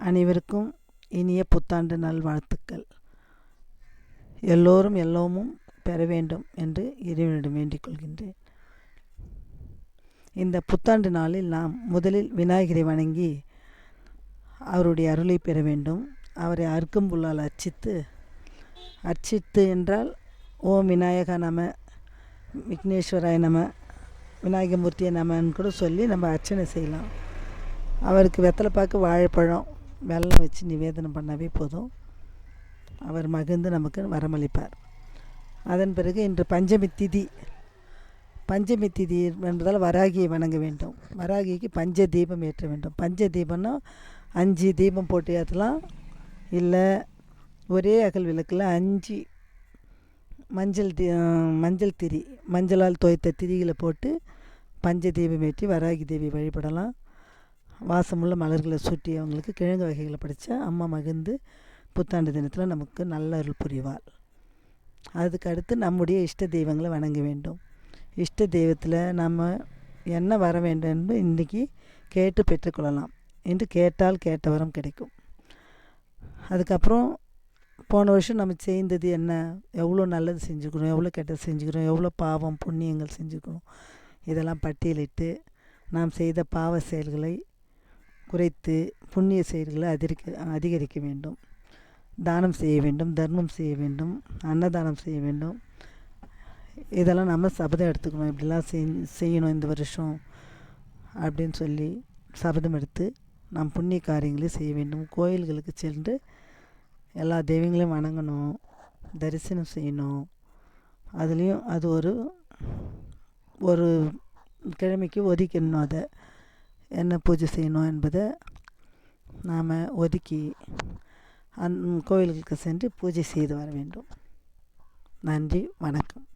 அனைவருக்கும் இனிய புத்தாண்டு நல்வாழ்த்துக்கள். எல்லோரும் எல்லோமும் பெற வேண்டும் என்று இறைவனிடம் வேண்டிக் கொள்கின்றேன். இந்த புத்தாண்டு நாளில் நாம் முதலில் விநாயகரை வணங்கி அவருடைய அருளை பெற வேண்டும். அவரை அருக்கம்புல்லால் அர்ச்சித்து அர்ச்சித்து என்றால் ஓம் விநாயகா நம விக்னேஸ்வராய நம விநாயகமூர்த்தியை நமன்னு கூட சொல்லி நம்ம அர்ச்சனை செய்யலாம். அவருக்கு வெத்தலை பாக்கு வாழைப்பழம் வெள்ளம் வச்சு நிவேதனம் பண்ணாவே போதும். அவர் மகிழ்ந்து நமக்கு வரமளிப்பார். அதன் பிறகு இன்று பஞ்சமி திதி. பஞ்சமி திதி என்பதால் வராகியை வணங்க வேண்டும். வராகிக்கு பஞ்ச தீபம் ஏற்ற வேண்டும். பஞ்ச தீபம்னா அஞ்சு தீபம் போட்டு ஏற்றலாம். இல்லை ஒரே அகல் விளக்கில் அஞ்சு மஞ்சள் தி மஞ்சள் திரி மஞ்சளால் துவைத்த திரிகளை போட்டு பஞ்ச தீபம் ஏற்றி வராகி தேவி வழிபடலாம். வாசமுள்ள மலர்களை சுட்டி அவங்களுக்கு கிழங்கு வகைகளை படைச்சா அம்மா மகிழ்ந்து புத்தாண்டு தினத்தில் நமக்கு நல்ல அருள் புரிவாள். அதுக்கு அடுத்து நம்முடைய இஷ்ட தெய்வங்களை வணங்க வேண்டும். இஷ்ட தெய்வத்தில் நம்ம என்ன வர வேண்டும் என்று இன்றைக்கி கேட்டு பெற்றுக்கொள்ளலாம். என்று கேட்டால் கேட்ட வரம் கிடைக்கும். அதுக்கப்புறம் போன வருஷம் நம்ம செய்தது என்ன? எவ்வளோ நல்லது செஞ்சுக்கிறோம் எவ்வளோ கெட்டது செஞ்சுக்கிறோம் எவ்வளோ பாவம் புண்ணியங்கள் செஞ்சுக்கிறோம். இதெல்லாம் பட்டியலிட்டு நாம் செய்த பாவ செயல்களை குறைத்து புண்ணிய செயல்களை அதிகரிக்க அதிகரிக்க வேண்டும். தானம் செய்ய வேண்டும் தர்மம் செய்ய வேண்டும் அன்னதானம் செய்ய வேண்டும். இதெல்லாம் நம்ம சபதம் எடுத்துக்கணும். இப்படிலாம் செய் செய்யணும் இந்த வருஷம் அப்படின்னு சொல்லி சபதம் எடுத்து நாம் புண்ணிய காரியங்களை செய்ய வேண்டும். கோயில்களுக்கு சென்று எல்லா தெய்வங்களையும் வணங்கணும் தரிசனம் செய்யணும். அதுலேயும் அது ஒரு ஒரு கிழமைக்கு ஒதுக்கிடணும் அதை. என்ன பூஜை செய்யணும் என்பதை நாம் ஒதுக்கி அந் கோயில்களுக்கு சென்று பூஜை செய்து வர வேண்டும். நன்றி வணக்கம்.